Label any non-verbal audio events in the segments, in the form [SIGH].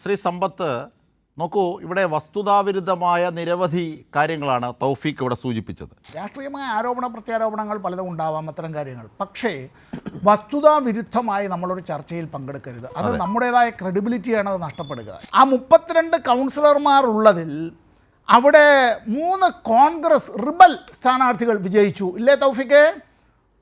ശ്രീ സമ്പത്ത് നോക്കൂ ഇവിടെ വസ്തുതാവിരുദ്ധമായ നിരവധി കാര്യങ്ങളാണ് തൗഫീഖ് ഇവിടെ സൂചിപ്പിച്ചത്. രാഷ്ട്രീയമായ ആരോപണ പ്രത്യാരോപണങ്ങൾ പലതും ഉണ്ടാവാം അത്തരം കാര്യങ്ങൾ. പക്ഷേ വസ്തുതാ വിരുദ്ധമായി നമ്മളൊരു ചർച്ചയിൽ പങ്കെടുക്കരുത്. അത് നമ്മുടേതായ ക്രെഡിബിലിറ്റിയാണ് അത് നഷ്ടപ്പെടുക. ആ മുപ്പത്തിരണ്ട് കൗൺസിലർമാർ ഉള്ളതിൽ അവിടെ മൂന്ന് കോൺഗ്രസ് റിബൽ സ്ഥാനാർത്ഥികൾ വിജയിച്ചു. ഇല്ലേ തൗഫിക്ക്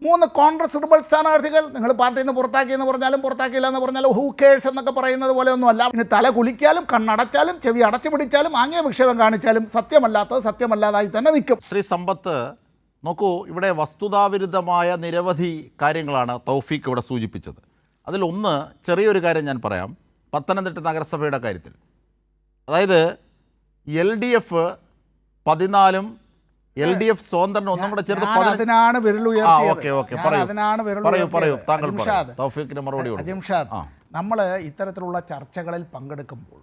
മൂന്ന് കോൺഗ്രസ് റിബൽ സ്ഥാനാർത്ഥികൾ. നിങ്ങൾ പാർട്ടിയിൽ നിന്ന് പുറത്താക്കി എന്ന് പറഞ്ഞാലും പുറത്താക്കിയില്ല എന്ന് പറഞ്ഞാലും ഹൂ കേഴ്സ് എന്നൊക്കെ പറയുന്നത് പോലെ ഒന്നുമല്ല ഇനി തല കുലിക്കാലും കണ്ണടച്ചാലും ചെവി അടച്ചു പിടിച്ചാലും ആംഗ്യ വിക്ഷേപം കാണിച്ചാലും സത്യമല്ലാത്തത് സത്യമല്ലാതായി തന്നെ നിൽക്കും. ശ്രീ സമ്പത്ത് നോക്കൂ ഇവിടെ വസ്തുതാവിരുദ്ധമായ നിരവധി കാര്യങ്ങളാണ് തൗഫീഖ് ഇവിടെ സൂചിപ്പിച്ചത്. അതിലൊന്ന് ചെറിയൊരു കാര്യം ഞാൻ പറയാം. പത്തനംതിട്ട നഗരസഭയുടെ കാര്യത്തിൽ. അതായത് എൽ ഡി എഫ് പതിനാലും എൽ ഡി എഫ് സ്വതന്ത്രൻ ഒന്നും കൂടെ ചേർത്ത് അതിനാണ് അതിനാണ് വിരൽ പറയൂ പറയൂ താങ്കൾ അജിംഷാദ്, തൗഫീഖിന് മറുപടി അജിംഷാദ് നമ്മൾ ഇത്തരത്തിലുള്ള ചർച്ചകളിൽ പങ്കെടുക്കുമ്പോൾ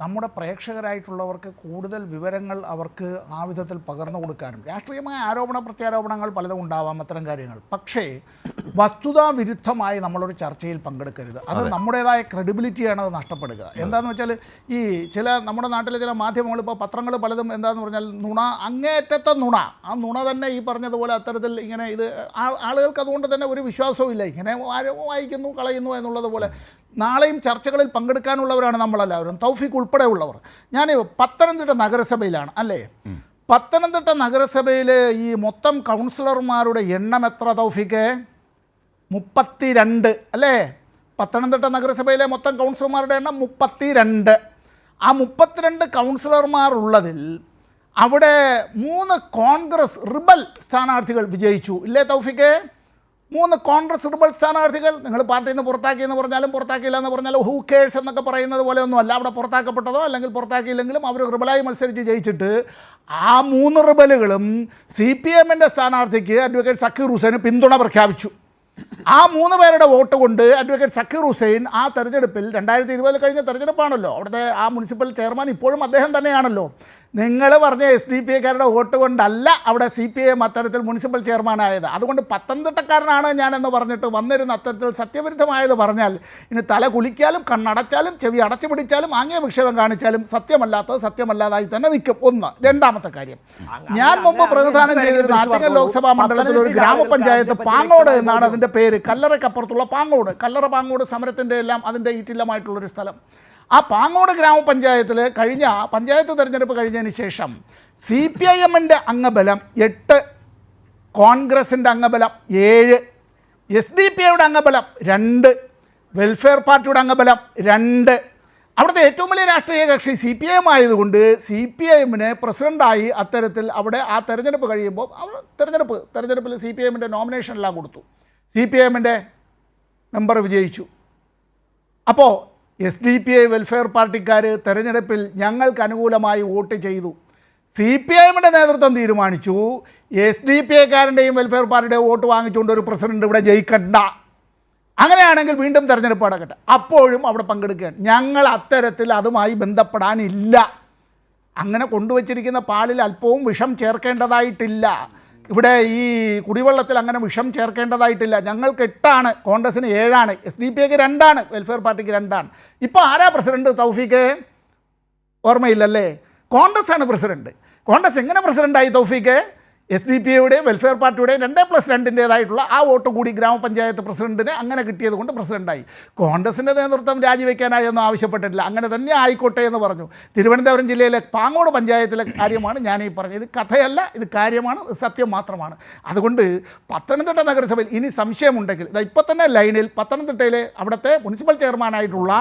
നമ്മുടെ പ്രേക്ഷകരായിട്ടുള്ളവർക്ക് കൂടുതൽ വിവരങ്ങൾ അവർക്ക് ആ വിധത്തിൽ പകർന്നു കൊടുക്കാനും രാഷ്ട്രീയമായ ആരോപണ പ്രത്യാരോപണങ്ങൾ പലതും ഉണ്ടാവാം അത്തരം കാര്യങ്ങൾ. പക്ഷേ വസ്തുതാ വിരുദ്ധമായി നമ്മളൊരു ചർച്ചയിൽ പങ്കെടുക്കരുത്. അത് നമ്മുടേതായ ക്രെഡിബിലിറ്റിയാണ് അത് നഷ്ടപ്പെടുക. എന്താണെന്ന് വെച്ചാൽ ഈ ചില നമ്മുടെ നാട്ടിലെ ചില മാധ്യമങ്ങൾ ഇപ്പോൾ പത്രങ്ങൾ പലതും എന്താന്ന് പറഞ്ഞാൽ നുണ അങ്ങേറ്റത്തെ നുണ. ആ നുണ തന്നെ ഈ പറഞ്ഞതുപോലെ അത്തരത്തിൽ ഇങ്ങനെ ഇത് ആളുകൾക്ക് അതുകൊണ്ട് തന്നെ ഒരു വിശ്വാസവും ഇല്ല ഇങ്ങനെ ആരോ വായിക്കുന്നു കളയുന്നു എന്നുള്ളത് പോലെ നാളെയും ചർച്ചകളിൽ പങ്കെടുക്കാനുള്ളവരാണ് നമ്മളെല്ലാവരും. തൗഫീഖ് ഉൾപ്പെടെയുള്ളവർ. ഞാൻ പത്തനംതിട്ട നഗരസഭയിലാണ് അല്ലേ? പത്തനംതിട്ട നഗരസഭയിൽ ഈ മൊത്തം കൗൺസിലർമാരുടെ എണ്ണം എത്ര തൗഫീഖ്? മുപ്പത്തിരണ്ട് അല്ലേ? പത്തനംതിട്ട നഗരസഭയിലെ മൊത്തം കൗൺസിലർമാരുടെ എണ്ണം മുപ്പത്തിരണ്ട്. ആ മുപ്പത്തിരണ്ട് കൗൺസിലർമാർ ഉള്ളതിൽ അവിടെ മൂന്ന് കോൺഗ്രസ് റിബൽ സ്ഥാനാർത്ഥികൾ വിജയിച്ചു. ഇല്ലേ തൗഫിക്ക് മൂന്ന് കോൺഗ്രസ് റിബൽ സ്ഥാനാർത്ഥികൾ. നിങ്ങൾ പാർട്ടിയിൽ നിന്ന് പുറത്താക്കി എന്ന് പറഞ്ഞാലും പുറത്താക്കിയില്ല എന്ന് പറഞ്ഞാലും ഹൂ കേഴ്സ് എന്നൊക്കെ പറയുന്നത് പോലെ ഒന്നുമല്ല. അവിടെ പുറത്താക്കപ്പെട്ടതോ അല്ലെങ്കിൽ പുറത്താക്കിയില്ലെങ്കിലും അവർ റിബലായി മത്സരിച്ച് ജയിച്ചിട്ട് ആ മൂന്ന് റിബലുകളും സി പി എമ്മിന്റെ സ്ഥാനാർത്ഥിക്ക് അഡ്വക്കേറ്റ് സക്കീർ ഹുസൈന് പിന്തുണ പ്രഖ്യാപിച്ചു. ആ മൂന്ന് പേരുടെ വോട്ട് കൊണ്ട് അഡ്വക്കേറ്റ് സക്കീർ ഹുസൈൻ ആ തെരഞ്ഞെടുപ്പിൽ രണ്ടായിരത്തി ഇരുപതിൽ കഴിഞ്ഞ തെരഞ്ഞെടുപ്പാണല്ലോ. അവിടുത്തെ ആ മുനിസിപ്പൽ ചെയർമാൻ ഇപ്പോഴും അദ്ദേഹം തന്നെയാണല്ലോ. നിങ്ങൾ പറഞ്ഞ എസ് ഡി പി ഐക്കാരുടെ വോട്ട് കൊണ്ടല്ല അവിടെ സി പി ഐ അത്തരത്തിൽ മുനിസിപ്പൽ ചെയർമാനായത് അതുകൊണ്ട് പത്തനംതിട്ടക്കാരനാണ് ഞാനെന്ന് പറഞ്ഞിട്ട് വന്നിരുന്ന അത്തരത്തിൽ സത്യവിരുദ്ധമായത് പറഞ്ഞാൽ ഇനി തല കുലിക്കാലും കണ്ണടച്ചാലും ചെവി അടച്ചു പിടിച്ചാലും ആംഗ്യ വിക്ഷേപം കാണിച്ചാലും സത്യമല്ലാത്തത് സത്യമല്ലാതായി തന്നെ നിൽക്കും. ഒന്ന് രണ്ടാമത്തെ കാര്യം. ഞാൻ മുമ്പ് പ്രതിനിധാനം ചെയ്തിരുന്ന ആറ്റിങ്ങൽ ലോക്സഭാ മണ്ഡലത്തിൽ ഒരു ഗ്രാമപഞ്ചായത്ത് പാങ്ങോട് എന്നാണ് അതിന്റെ പേര്. കല്ലറയ്ക്കപ്പുറത്തുള്ള പാങ്ങോട് കല്ലറ പാങ്ങോട് സമരത്തിന്റെ എല്ലാം അതിന്റെ ഈറ്റില്ലമായിട്ടുള്ളൊരു സ്ഥലം. ആ പാങ്ങോട് ഗ്രാമപഞ്ചായത്തിൽ കഴിഞ്ഞ പഞ്ചായത്ത് തെരഞ്ഞെടുപ്പ് കഴിഞ്ഞതിന് ശേഷം സി പി ഐ എമ്മിന്റെ അംഗബലം എട്ട് കോൺഗ്രസിന്റെ അംഗബലം ഏഴ് എസ് ഡി പി ഐയുടെ അംഗബലം രണ്ട് വെൽഫെയർ പാർട്ടിയുടെ അംഗബലം രണ്ട്. അവിടുത്തെ ഏറ്റവും വലിയ രാഷ്ട്രീയ കക്ഷി സി പി ഐ എം ആയതുകൊണ്ട് സി പി ഐ എമ്മിന് പ്രസിഡന്റായി അത്തരത്തിൽ അവിടെ ആ തെരഞ്ഞെടുപ്പ് കഴിയുമ്പോൾ അവർ തെരഞ്ഞെടുപ്പ് തെരഞ്ഞെടുപ്പിൽ സി പി ഐ എമ്മിന്റെ നോമിനേഷൻ എല്ലാം കൊടുത്തു. സി പി ഐ എമ്മിന്റെ മെമ്പർ വിജയിച്ചു. അപ്പോൾ S D P I welfare പാർട്ടിക്കാർ തെരഞ്ഞെടുപ്പിൽ ഞങ്ങൾക്ക് അനുകൂലമായി വോട്ട് ചെയ്തു. സി പി ഐ നേതൃത്വം തീരുമാനിച്ചു. എസ് ഡി പി ഐക്കാരന്റെയും വെൽഫെയർ പാർട്ടിയുടെയും വോട്ട് വാങ്ങിച്ചുകൊണ്ട് ഒരു പ്രസിഡന്റ് ഇവിടെ ജയിക്കണ്ട. അങ്ങനെയാണെങ്കിൽ വീണ്ടും തെരഞ്ഞെടുപ്പ് നടക്കട്ടെ അപ്പോഴും അവിടെ പങ്കെടുക്കുകയാണ് ഞങ്ങൾ അത്തരത്തിൽ അതുമായി ബന്ധപ്പെടാനില്ല. അങ്ങനെ കൊണ്ടുവച്ചിരിക്കുന്ന പാലിൽ അല്പവും വിഷം ചേർക്കേണ്ടതായിട്ടില്ല. ഇവിടെ ഈ കുടിവെള്ളത്തിൽ അങ്ങനെ വിഷം ചേർക്കേണ്ടതായിട്ടില്ല. ഞങ്ങൾക്ക് എട്ടാണ് കോൺഗ്രസിന് ഏഴാണ് എസ് ഡി പി ഐക്ക് രണ്ടാണ് വെൽഫെയർ പാർട്ടിക്ക് രണ്ടാണ്. ഇപ്പോൾ ആരാ പ്രസിഡന്റ് തൗഫീക്ക് ഓർമ്മയില്ലല്ലേ? കോൺഗ്രസ് ആണ് പ്രസിഡന്റ്. കോൺഗ്രസ് എങ്ങനെ പ്രസിഡന്റായി തൗഫീക്ക് എസ് ഡി പി ഐയുടെയും വെൽഫെയർ പാർട്ടിയുടെയും രണ്ട് പ്ലസ് രണ്ടിന്റേതായിട്ടുള്ള ആ വോട്ട് കൂടി ഗ്രാമപഞ്ചായത്ത് പ്രസിഡന്റിന് അങ്ങനെ കിട്ടിയത് കൊണ്ട് പ്രസിഡന്റായി. കോൺഗ്രസിന്റെ നേതൃത്വം രാജിവെക്കാനായി ഒന്നും ആവശ്യപ്പെട്ടിട്ടില്ല. അങ്ങനെ തന്നെ ആയിക്കോട്ടെ എന്ന് പറഞ്ഞു. തിരുവനന്തപുരം ജില്ലയിലെ പാങ്ങോട് പഞ്ചായത്തിലെ കാര്യമാണ് ഞാൻ ഈ പറഞ്ഞത്. ഇത് കഥയല്ല ഇത് കാര്യമാണ് സത്യം മാത്രമാണ്. അതുകൊണ്ട് പത്തനംതിട്ട നഗരസഭയിൽ ഇനി സംശയമുണ്ടെങ്കിൽ ഇതാ ഇപ്പം തന്നെ ലൈനിൽ പത്തനംതിട്ടയിലെ അവിടുത്തെ മുനിസിപ്പൽ ചെയർമാനായിട്ടുള്ള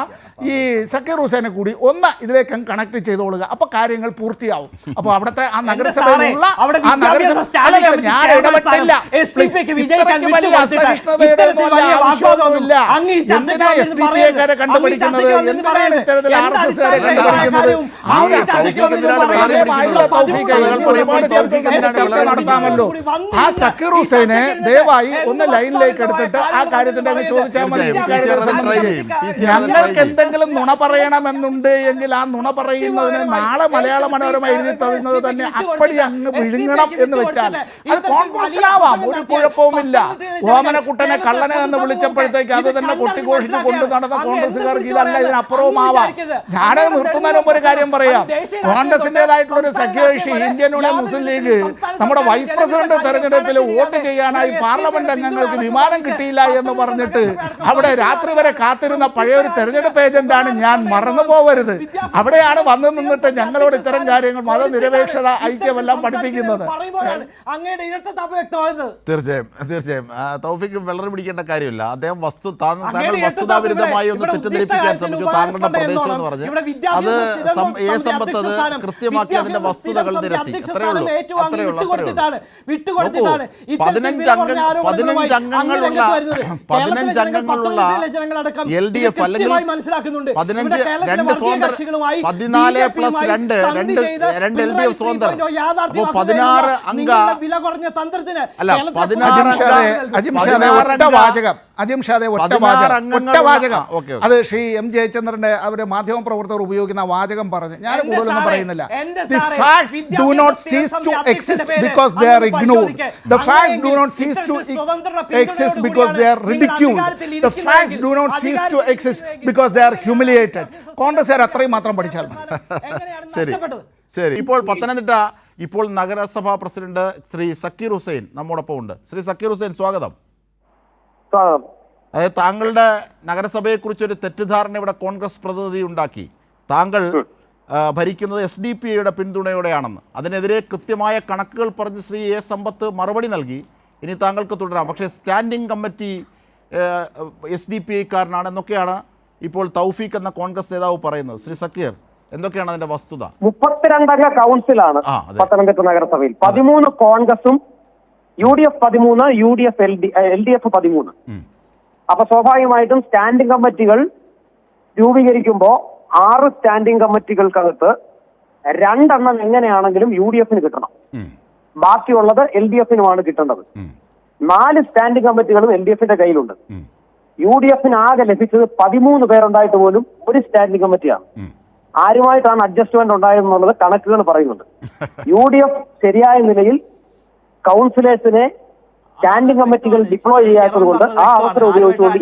ഈ സക്കീർ ഹുസൈനെ കൂടി ഒന്ന് ഇതിലേക്ക് കണക്ട് ചെയ്തോളുക. അപ്പോൾ കാര്യങ്ങൾ പൂർത്തിയാവും. അപ്പോൾ അവിടുത്തെ ആ നഗരസഭയിലുള്ള ആ നഗരസഭ ആ സക്കീർ ഹുസൈനെ ദയവായി ഒന്ന് ലൈനിലേക്ക് എടുത്തിട്ട് ആ കാര്യത്തിന്റെ അങ്ങ് ചോദിച്ചാൽ മതി. ഞങ്ങൾക്ക് എന്തെങ്കിലും നുണ പറയണമെന്നുണ്ട് എങ്കിൽ ആ നുണ പറയുന്നതിന് നാളെ മലയാള മനോരമ എഴുതി തള്ളുന്നത് തന്നെ അപ്പടി അങ്ങ് വിഴുങ്ങണം എന്ന് വെച്ചാൽ അത് കോൺഗ്രസിലാവാം കോൺഗ്രസ് ആവാം ഒരു കുഴപ്പവുമില്ല. ഓമനക്കുട്ടനെ കള്ളനെ എന്ന് വിളിച്ചപ്പോഴത്തേക്ക് അത് തന്നെ കൊട്ടിഘോഷിച്ച് കൊണ്ടു നടന്ന. കോൺഗ്രസ്സുകാർക്ക് ഇതല്ല ഇതിനപ്പുറവും ആവാം. ഞാനത് നിർത്തുന്നതിന് മുമ്പ് ഒരു കാര്യം പറയാം. കോൺഗ്രസിന്റേതായിട്ടുള്ള ഒരു സഖ്യകക്ഷി ഇന്ത്യൻ യൂണിയൻ മുസ്ലിം ലീഗ് നമ്മുടെ വൈസ് പ്രസിഡന്റ് തെരഞ്ഞെടുപ്പിൽ വോട്ട് ചെയ്യാനായി പാർലമെന്റ് അംഗങ്ങൾക്ക് വിമാനം കിട്ടിയില്ല എന്ന് പറഞ്ഞിട്ട് അവിടെ രാത്രി വരെ കാത്തിരുന്ന പഴയ ഒരു തെരഞ്ഞെടുപ്പ് ഏജന്റാണ് ഞാൻ മറന്നു പോവരുത് അവിടെയാണ് വന്നു നിന്നിട്ട് ഞങ്ങളോട് ഇത്തരം കാര്യങ്ങൾ മതനിരപേക്ഷത ഐക്യമെല്ലാം പഠിപ്പിക്കുന്നത് പറയുമ്പോഴാണ് അങ്ങയുടെ ഇരട്ടത്താപ്പ് വ്യക്തമായത്. തീർച്ചയായും തീർച്ചയായും. തൗഫിക്ക് വെള്ളറി പിടിക്കേണ്ട കാര്യമില്ല. അദ്ദേഹം വസ്തു താങ്കൾ അങ്ങയുടെ താങ്കൾ ഒന്ന് തെറ്റിദ്ധരിപ്പിക്കാൻ ശ്രമിച്ചു. താങ്കളുടെ പ്രദേശം എന്ന്. പറഞ്ഞ്. അത് ഏ സമ്പത്ത് അത് കൃത്യമാക്കി അതിന്റെ വസ്തുതകൾ നിരത്തി. അത്രയേ ഉള്ളൂ. അത്രയേ ഉള്ളൂ വിട്ടുകൊടുത്തിട്ടാണ്. ഉള്ളൂ പതിനഞ്ച് അംഗ പതിനഞ്ച് അംഗങ്ങളുള്ള പതിനഞ്ച് അംഗങ്ങളുള്ള എൽ ഡി എഫ് അല്ലെങ്കിൽ പതിനഞ്ച് രണ്ട് സ്വതന്ത്ര പതിനാല് പ്ലസ് രണ്ട് രണ്ട് രണ്ട് എൽ ഡി എഫ് സ്വതന്ത്രം അപ്പോൾ പതിനാറ് അംഗ നിങ്ങളുടെ വില കുറഞ്ഞ തന്ത്രത്തിന്. അത് ശ്രീ എം ജയചന്ദ്രന്റെ അവരുടെ മാധ്യമ പ്രവർത്തകർ ഉപയോഗിക്കുന്ന വാചകം പറഞ്ഞു. ഞാൻ കൂടുതലൊന്നും പറയുന്നില്ല. എന്റെ ദി സാറേ, ഫാക്ട്സ് ഡു വിദ്യാഭ്യാസ നോട്ട് സ്ഥിരം സീസ് ടു സമിതി എക്സിസ്റ്റ് അധ്യക്ഷന്റെ ബിക്കോസ് ദേ പേര് ആർ ഇഗ്നോർഡ് പരിശോധിക്കുക. ദ ഫാക്ട്സ് ഡു അങ്ങനെയെങ്കിൽ നോട്ട് സീസ് ടു ഇത്തരത്തിൽ സ്വതന്ത്ര എക്സിസ്റ്റ് പിന്തുണയോടുകൂടിയാണ് ബിക്കോസ് ദേ ആർ നിങ്ങൾ റിഡിക്യൂൾഡ് അധികാരത്തിൽ do not cease to exist because they are humiliated കോൺഗ്രസ്സുകാർ അത്രയും മാത്രം പഠിച്ചാൽ മതി. ശരി. ഇപ്പോൾ പത്തനംതിട്ട ഇപ്പോൾ നഗരസഭാ പ്രസിഡന്റ് ശ്രീ സക്കീർ ഹുസൈൻ നമ്മോടൊപ്പം ഉണ്ട്. ശ്രീ സക്കീർ ഹുസൈൻ സ്വാഗതം. അതായത് താങ്കളുടെ നഗരസഭയെക്കുറിച്ചൊരു തെറ്റിദ്ധാരണ ഇവിടെ കോൺഗ്രസ് പ്രതിനിധി ഉണ്ടാക്കി. താങ്കൾ ഭരിക്കുന്നത് എസ് ഡി പി ഐയുടെ പിന്തുണയോടെയാണെന്ന്. അതിനെതിരെ കൃത്യമായ കണക്കുകൾ പറഞ്ഞ് ശ്രീ എ സമ്പത്ത് മറുപടി നൽകി. ഇനി താങ്കൾക്ക് തുടരാം. പക്ഷേ standing committee S D P ഐക്കാരനാണ് എന്നൊക്കെയാണ് ഇപ്പോൾ തൗഫീഖ് എന്ന കോൺഗ്രസ് നേതാവ് പറയുന്നത്. ശ്രീ സക്കീർ. എന്തൊക്കെയാണ് അതിന്റെ വസ്തുത? മുപ്പത്തിരണ്ടംഗ കൗൺസിലാണ് പത്തനംതിട്ട നഗരസഭയിൽ. പതിമൂന്ന് കോൺഗ്രസും യു ഡി എഫ് പതിമൂന്ന് U D F L D L D F പതിമൂന്ന് അപ്പൊ സ്വാഭാവികമായിട്ടും സ്റ്റാൻഡിംഗ് കമ്മിറ്റികൾ രൂപീകരിക്കുമ്പോൾ ആറ് സ്റ്റാൻഡിംഗ് കമ്മിറ്റികൾക്കകത്ത് രണ്ടെണ്ണം എങ്ങനെയാണെങ്കിലും യു ഡി എഫിന് കിട്ടണം ബാക്കിയുള്ളത് എൽ ഡി എഫിനുമാണ് കിട്ടേണ്ടത് നാല് സ്റ്റാൻഡിംഗ് കമ്മിറ്റികളും എൽ ഡി എഫിന്റെ കയ്യിലുണ്ട്. യു ഡി എഫിന് ആകെ ലഭിച്ചത് പതിമൂന്ന് പേരുണ്ടായിട്ട് പോലും ഒരു സ്റ്റാൻഡിംഗ് കമ്മിറ്റിയാണ്. ആരുമായിട്ടാണ് അഡ്ജസ്റ്റ്മെന്റ് ഉണ്ടായതെന്നുള്ളത് കണക്കുകൾ പറയുന്നുണ്ട്. [LAUGHS] യു ഡി എഫ് ശരിയായ നിലയിൽ കൗൺസിലേഴ്സിനെ സ്റ്റാൻഡിംഗ് കമ്മിറ്റികൾ ഡിപ്ലോയ് ചെയ്യാത്തത് കൊണ്ട് ആ അവസരം ഉപയോഗിച്ചുകൊണ്ട്.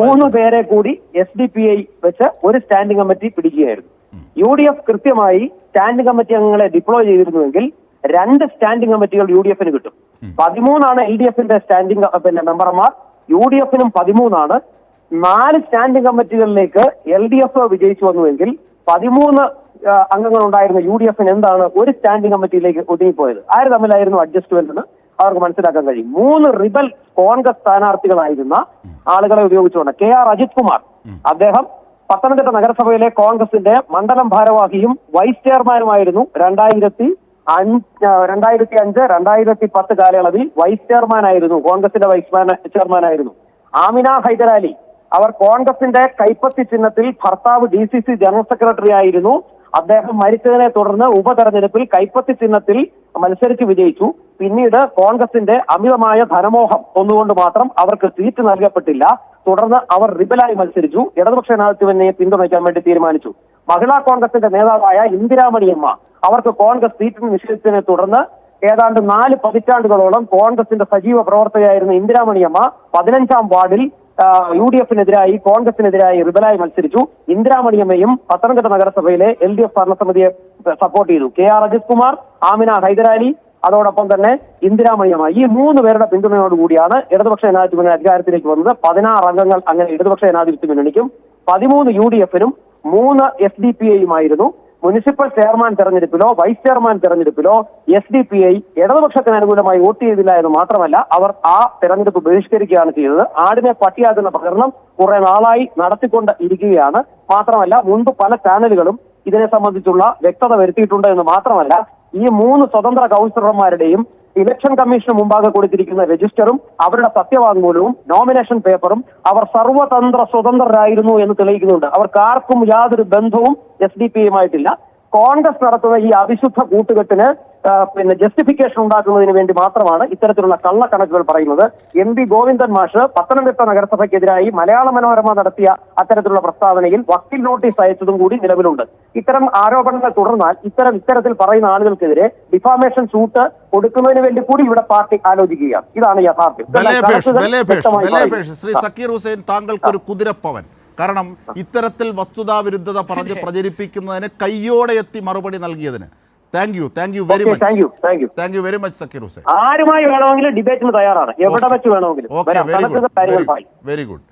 മൂന്ന് പേരെ കൂടി എസ് ഡി പി ഐ വെച്ച് ഒരു സ്റ്റാൻഡിംഗ് കമ്മിറ്റി പിടിക്കുകയായിരുന്നു. യു ഡി എഫ് കൃത്യമായി സ്റ്റാൻഡിംഗ് കമ്മിറ്റി അംഗങ്ങളെ ഡിപ്ലോയ് ചെയ്തിരുന്നുവെങ്കിൽ രണ്ട് സ്റ്റാൻഡിംഗ് കമ്മിറ്റികൾ യു ഡി എഫിന് കിട്ടും പതിമൂന്നാണ് എൽ ഡി എഫിന്റെ സ്റ്റാൻഡിംഗ് പിന്നെ മെമ്പർമാർ യു ഡി എഫിനും പതിമൂന്നാണ് നാല് സ്റ്റാൻഡിംഗ് കമ്മിറ്റികളിലേക്ക് എൽ ഡി എഫ് വിജയിച്ചു വന്നുവെങ്കിൽ പതിമൂന്ന് അംഗങ്ങൾ ഉണ്ടായിരുന്ന യു ഡി എഫിന് എന്താണ് ഒരു സ്റ്റാൻഡിംഗ് കമ്മിറ്റിയിലേക്ക് ഒതുങ്ങിപ്പോയത്? ആര് തമ്മിലായിരുന്നു അഡ്ജസ്റ്റ്മെന്റ് എന്ന് അവർക്ക് മനസ്സിലാക്കാൻ കഴിയും. മൂന്ന് റിബൽ കോൺഗ്രസ് സ്ഥാനാർത്ഥികളായിരുന്ന ആളുകളെ ഉപയോഗിച്ചുകൊണ്ട് കെ ആർ അജിത് കുമാർ അദ്ദേഹം പത്തനംതിട്ട നഗരസഭയിലെ കോൺഗ്രസിന്റെ മണ്ഡലം ഭാരവാഹിയും വൈസ് ചെയർമാനുമായിരുന്നു. രണ്ടായിരത്തി അഞ്ച് രണ്ടായിരത്തി അഞ്ച് രണ്ടായിരത്തി പത്ത് കാലയളവിൽ വൈസ് ചെയർമാനായിരുന്നു കോൺഗ്രസിന്റെ വൈസ് ചെയർമാനായിരുന്നു. ആമിന ഹൈദരാലി അവർ കോൺഗ്രസിന്റെ കൈപ്പത്തി ചിഹ്നത്തിൽ ഭർത്താവ് D C C general secretary ആയിരുന്നു. അദ്ദേഹം മരിച്ചതിനെ തുടർന്ന് ഉപതെരഞ്ഞെടുപ്പിൽ കൈപ്പത്തി ചിഹ്നത്തിൽ മത്സരിച്ച് വിജയിച്ചു. പിന്നീട് കോൺഗ്രസിന്റെ അമിതമായ ധനമോഹം ഒന്നുകൊണ്ട് മാത്രം അവർക്ക് സീറ്റ് നൽകപ്പെട്ടില്ല. തുടർന്ന് അവർ റിബലായി മത്സരിച്ചു. ഇടതുപക്ഷ ജനാധിപത്യനെ പിന്തുണയ്ക്കാൻ വേണ്ടി തീരുമാനിച്ചു. മഹിളാ കോൺഗ്രസിന്റെ നേതാവായ ഇന്ദിരാമണിയമ്മ അവർക്ക് കോൺഗ്രസ് സീറ്റ് നിഷേധിച്ചതിനെ തുടർന്ന് ഏതാണ്ട് നാല് പതിറ്റാണ്ടുകളോളം കോൺഗ്രസിന്റെ സജീവ പ്രവർത്തകയായിരുന്ന ഇന്ദിരാമണിയമ്മ പതിനഞ്ചാം വാർഡിൽ യു ഡി എഫിനെതിരായി കോൺഗ്രസിനെതിരായി റിബലായി മത്സരിച്ചു. ഇന്ദിരാമണിയമ്മയും പത്തനംതിട്ട നഗരസഭയിലെ എൽ ഡി എഫ് ഭരണസമിതിയെ സപ്പോർട്ട് ചെയ്തു. കെ ആർ അജിത് കുമാർ ആമിന ഹൈദരാലി അതോടൊപ്പം തന്നെ ഇന്ദിരാമണിയമ്മ. ഈ മൂന്ന് പേരുടെ പിന്തുണയോടുകൂടിയാണ് ഇടതുപക്ഷ ജനാധിപത്യ മുന്നണി അധികാരത്തിലേക്ക് വന്നത്. പതിനാറ് അംഗങ്ങൾ അങ്ങനെ ഇടതുപക്ഷ ജനാധിപത്യ മുന്നണിക്കും പതിമൂന്ന് യു ഡി എഫിനും മൂന്ന് എസ് ഡി പി ഐയുമായിരുന്നു. മുനിസിപ്പൽ ചെയർമാൻ തെരഞ്ഞെടുപ്പിലോ വൈസ് ചെയർമാൻ തെരഞ്ഞെടുപ്പിലോ എസ് ഡി പി ഐ ഇടതുപക്ഷത്തിന് അനുകൂലമായി വോട്ട് ചെയ്തില്ല എന്ന് മാത്രമല്ല അവർ ആ തെരഞ്ഞെടുപ്പ് ബഹിഷ്കരിക്കുകയാണ് ചെയ്തത്. ആടിനെ പട്ടിയാക്കുന്ന പ്രകടനം കുറെ നാളായി നടത്തിക്കൊണ്ട് ഇരിക്കുകയാണ്. മാത്രമല്ല മുൻപ് പല ചാനലുകളും ഇതിനെ സംബന്ധിച്ചുള്ള വ്യക്തത വരുത്തിയിട്ടുണ്ട് എന്ന് മാത്രമല്ല ഈ മൂന്ന് സ്വതന്ത്ര കൗൺസിലർമാരുടെയും ഇലക്ഷൻ കമ്മീഷന് മുമ്പാകെ കൊടുത്തിരിക്കുന്ന രജിസ്റ്ററും അവരുടെ സത്യവാങ്മൂലവും നോമിനേഷൻ പേപ്പറും അവർ സർവതന്ത്ര സ്വതന്ത്രരായിരുന്നു എന്ന് തെളിയിക്കുന്നുണ്ട്. അവർക്ക് ആർക്കും യാതൊരു ബന്ധവും എസ് ഡി കോൺഗ്രസ് നടത്തുന്ന ഈ അവിശുദ്ധ കൂട്ടുകെട്ടിന് പിന്നെ ജസ്റ്റിഫിക്കേഷൻ ഉണ്ടാക്കുന്നതിന് വേണ്ടി മാത്രമാണ് ഇത്തരത്തിലുള്ള കള്ളക്കണക്കുകൾ പറയുന്നത്. എം പി ഗോവിന്ദൻ മാഷ് പത്തനംതിട്ട നഗരസഭയ്ക്കെതിരായി മലയാള മനോരമ നടത്തിയ അത്തരത്തിലുള്ള പ്രസ്താവനയിൽ വക്കീൽ നോട്ടീസ് അയച്ചതും കൂടി നിലവിലുണ്ട്. ഇത്തരം ആരോപണങ്ങൾ തുടർന്നാൽ ഇത്തരം ഇത്തരത്തിൽ പറയുന്ന ആളുകൾക്കെതിരെ ഡിഫാമേഷൻ സൂട്ട് കൊടുക്കുന്നതിന് വേണ്ടി കൂടി ഇവിടെ പാർട്ടി ആലോചിക്കുകയാണ്. ഇതാണ് യഥാർത്ഥം. ശ്രീ സക്കീർ ഹുസൈൻ താങ്കൾക്ക് ഒരു കുതിരപ്പവൻ. കാരണം ഇത്തരത്തിൽ വസ്തുതാവിരുദ്ധത പറഞ്ഞ് [LAUGHS] പ്രചരിപ്പിക്കുന്നതിന് കയ്യോടെ എത്തി മറുപടി നൽകിയതിന്. Thank you thank you very much thank you thank you thank you very much Zakir Hussain ആരുമായി വേണമെങ്കിലും ഡിബേറ്റിന് തയ്യാറാണ്. എവിടെ വെച്ച് വേണമെങ്കിലും. വെരി. Good very good